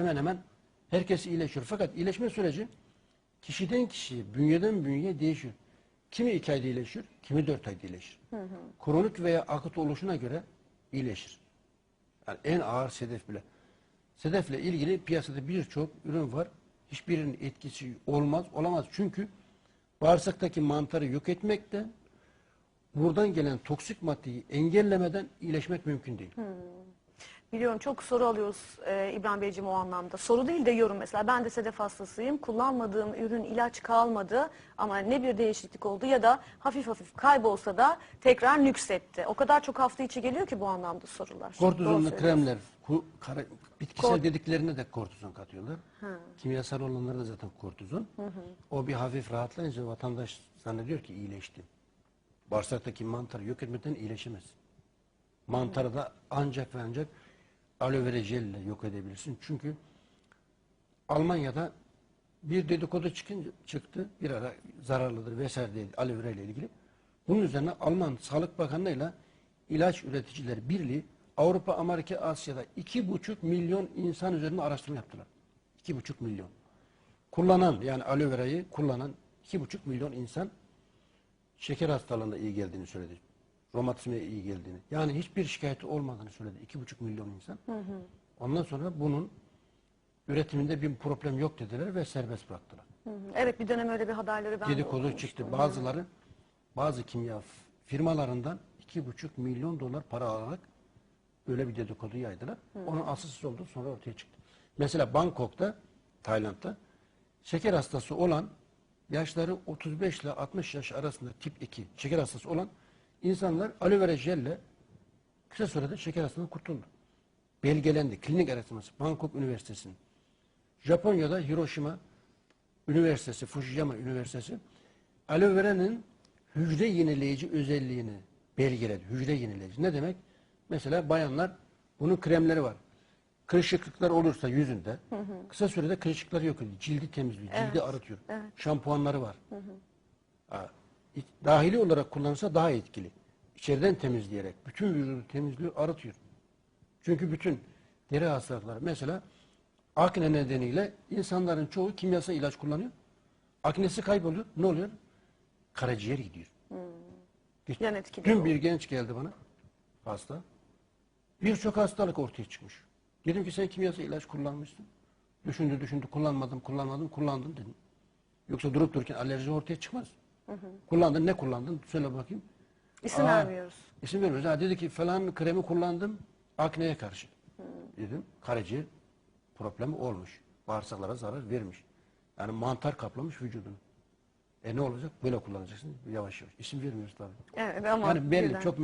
hemen hemen herkes iyileşiyor. Fakat iyileşme süreci kişiden kişiye, bünyeden bünyeye değişiyor. Kimi iki ayda iyileşir, kimi dört ayda iyileşir. Kronik veya akut oluşuna göre iyileşir. Yani en ağır sedef bile. Sedefle ilgili piyasada birçok ürün var. Hiçbirinin etkisi olmaz, olamaz. Çünkü bağırsaktaki mantarı yok etmekte, buradan gelen toksik maddeyi engellemeden iyileşmek mümkün değil. Biliyorum çok soru alıyoruz e, İbrahim Beyciğim o anlamda. Soru değil de yorum mesela. Ben de sedef hastasıyım. Kullanmadığım ürün ilaç kalmadı ama ne bir değişiklik oldu ya da hafif hafif kaybolsa da tekrar nüksetti. O kadar çok hafta içi geliyor ki bu anlamda sorular. Kortizonlu kremler, ku- kara- bitkisel Kort- dediklerine de kortizon katıyorlar. Kimyasal olanlara da zaten kortizon. O bir hafif rahatlayınca vatandaş zannediyor ki iyileşti. Bağırsaktaki mantarı yok etmeden iyileşemez. Mantarı da ancak ve ancak aloe vera jelle yok edebilirsin. Çünkü Almanya'da bir dedikodu çıkınca, çıktı. Bir ara zararlıdır vesaire dedi aloe vera ile ilgili. Bunun üzerine Alman Sağlık Bakanlığı'yla İlaç Üreticileri Birliği Avrupa, Amerika, Asya'da iki buçuk milyon insan üzerinde araştırma yaptılar. İki buçuk milyon. Kullanan yani aloe verayı kullanan iki buçuk milyon insan şeker hastalığında iyi geldiğini söyledi. Romatizmaya iyi geldiğini. Yani hiçbir şikayeti olmadığını söyledi. iki buçuk milyon insan. Ondan sonra bunun üretiminde bir problem yok dediler ve serbest bıraktılar. Hı hı. Evet bir dönem öyle bir haberleri ben de Dedikodu çıktı. Bazıları bazı kimya firmalarından iki buçuk milyon dolar para alarak böyle bir dedikodu yaydılar. Onun asılsız olduğu sonra ortaya çıktı. Mesela Bangkok'ta, Tayland'da şeker hastası olan yaşları 35 ile 60 yaş arasında tip 2 şeker hastası olan insanlar aloe vera jelle kısa sürede şeker hastalığından kurtuldu. Belgelendi. Klinik araştırması Bangkok Üniversitesi'nin. Japonya'da Hiroşima Üniversitesi, Fujiyama Üniversitesi aloe vera'nın hücre yenileyici özelliğini belgeledi. Hücre yenileyici. Ne demek? Mesela bayanlar bunun kremleri var. Kırışıklıklar olursa yüzünde kısa sürede kırışıkları yok ediyor. Cildi temizliyor, cildi arıtıyor. Şampuanları var. Ha, iç- Dahili olarak kullanırsa daha etkili. İçeriden temizleyerek bütün vücudu temizliyor, arıtıyor. Çünkü bütün deri hastalıkları mesela akne nedeniyle insanların çoğu kimyasal ilaç kullanıyor. Aknesi kayboluyor. Ne oluyor? Karaciğer gidiyor. Geç- Yan etkileri Dün bir genç geldi bana hasta. Birçok hastalık ortaya çıkmış. Dedim ki sen kimyasal ilaç kullanmışsın. Düşündü düşündü kullanmadım kullanmadım kullandım dedim. Yoksa durup dururken alerji ortaya çıkmaz. Kullandın ne kullandın? Söyle bakayım. İsim Aa, vermiyoruz. İsim vermiyoruz. Ha, dedi ki falan kremi kullandım akneye karşı. Dedim karaciğer problemi olmuş. Bağırsaklara zarar vermiş. Yani mantar kaplamış vücudunu. E ne olacak? Böyle kullanacaksın yavaş yavaş. İsim vermiyoruz tabii. Evet ama Yani belli birden- çok